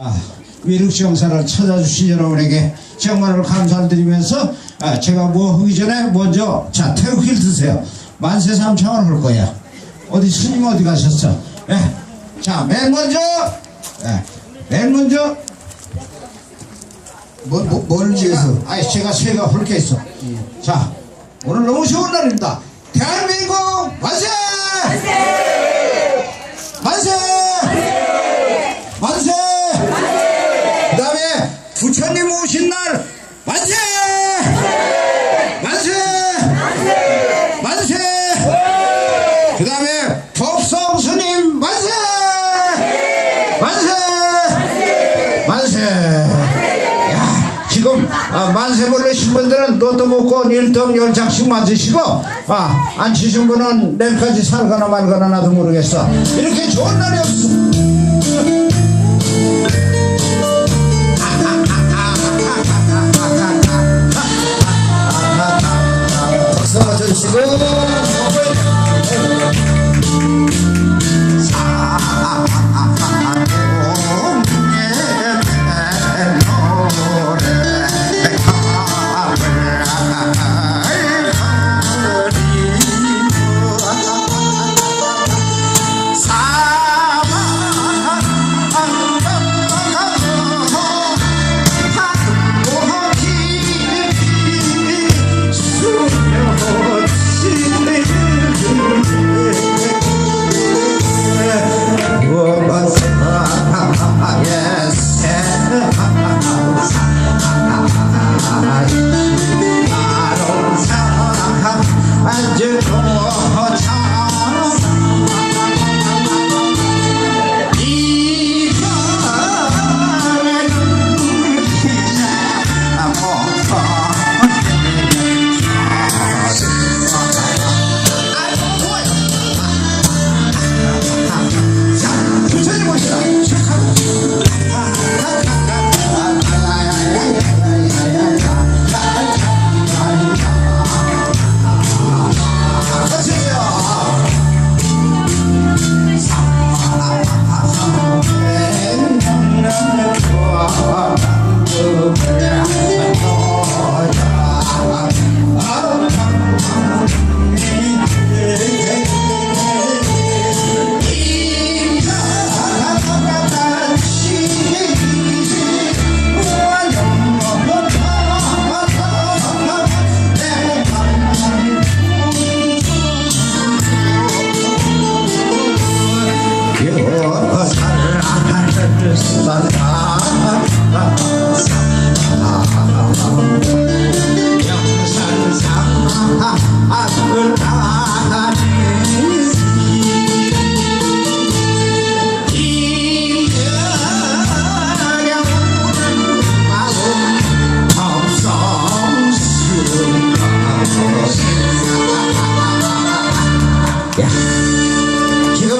아, 위룩시 영사를 찾아주신 여러분에게 정말로 감사를 드리면서 아, 제가 뭐 하기 전에 먼저 자 태극기를 드세요. 만세 삼창을 할 거야 어디 스님 어디 가셨어? 예. 자맨 먼저! 예. 맨 먼저! 뭐, 뭐, 뭘 위해서? 아이 제가 새가 훑게 있어. 자 오늘 너무 좋은 날입니다. 대한민국 만세! 만세 아, 만세 부르신 분들은 너도 먹고 일등 열장씩 맞으시고 아, 안 치신 분은 내일까지 살거나 말거나 나도 모르겠어 이렇게 좋은 날이 없어 박수 한번 쳐주시고. 부 사랑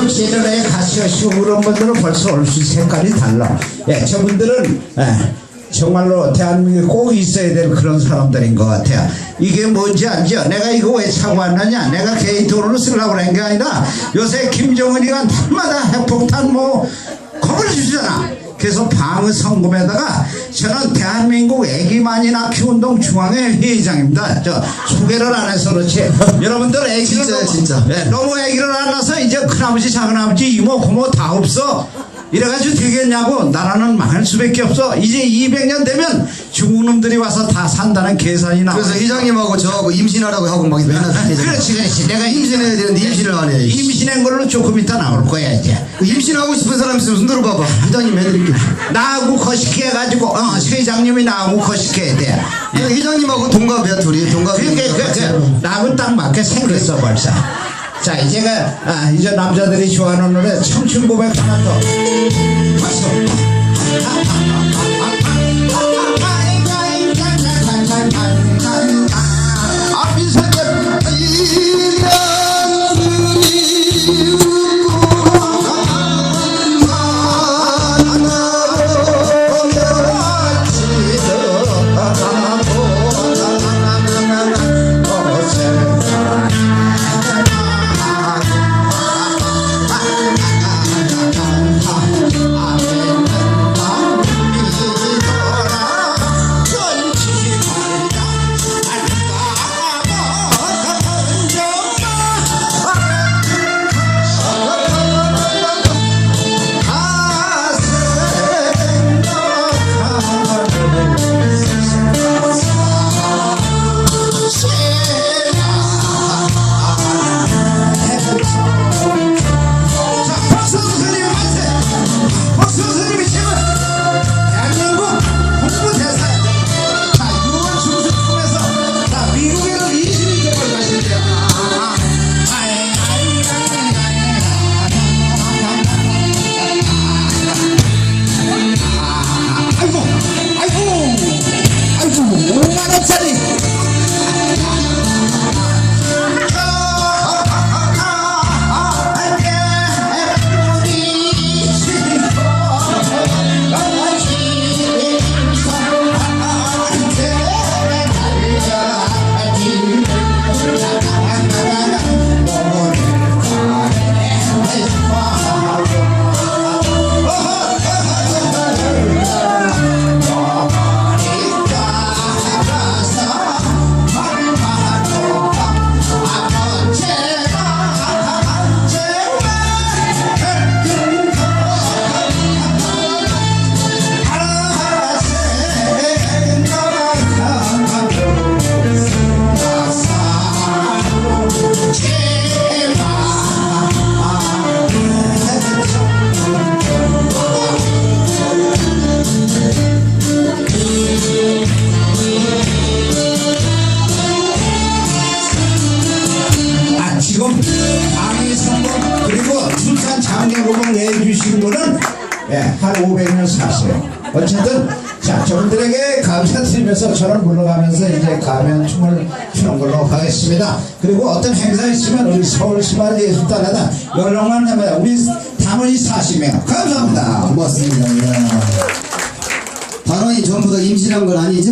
지금 예전에 가시오시고 그런 분들은 벌써 얼핏 색깔이 달라. 예, 저분들은 예, 정말로 대한민국에 꼭 있어야 될 그런 사람들인 것 같아요. 이게 뭔지 알죠? 내가 이거 왜 차고 왔느냐? 내가 개인 돈으로 쓰려고 그런 게 아니라 요새 김정은이가 날마다 핵폭탄 뭐 겁을 주잖아. 그래서 방어 성금에다가 저는 대한민국 애기만이나 키운동 중앙회 회장입니다. 저 소개를 안 해서 그렇지. 여러분들 애기를 진짜요, 너무- 진짜. 네, 너무 애기를 안 낳아서 이제 큰아버지 작은아버지 이모 고모 다 없어 이래가지고 되겠냐고 나라는 망할 수밖에 없어 이제 200년 되면 중국놈들이 와서 다 산다는 계산이 나와 그래서 회장님하고 저하고 임신하라고 하고 막 맨날 다니잖아요. 그렇지 그렇지 내가 임신해야 되는데 임신을 안 해. 임신한 걸로 조금 이따 나올 거야 이제 그 임신하고 싶은 사람 있으면 손 들어봐봐. 회장님 해드릴게요. 나하고 거시기 해가지고 어, 회장님이 나하고 거시기 해야 돼 회장님하고 동갑이야 둘이 동갑이. 그게 그, 그, 나하고 딱 맞게 생겼어 벌써 자 이제가 아, 이제 남자들이 좋아하는 노래 청춘 고백 하나 더. 박수 아멘 예, 한 500년 사세요. 어쨌든 자 저분들에게 감사드리면서 저는 물러가면서 이제 가면 춤을 추는 걸로 하겠습니다. 그리고 어떤 행사 있으면 우리 서울시만 예술단에다 연락만 하면 우리 단원이 40명 감사합니다. 고맙습니다. 야. 단원이 전부 다 임신한 건 아니죠?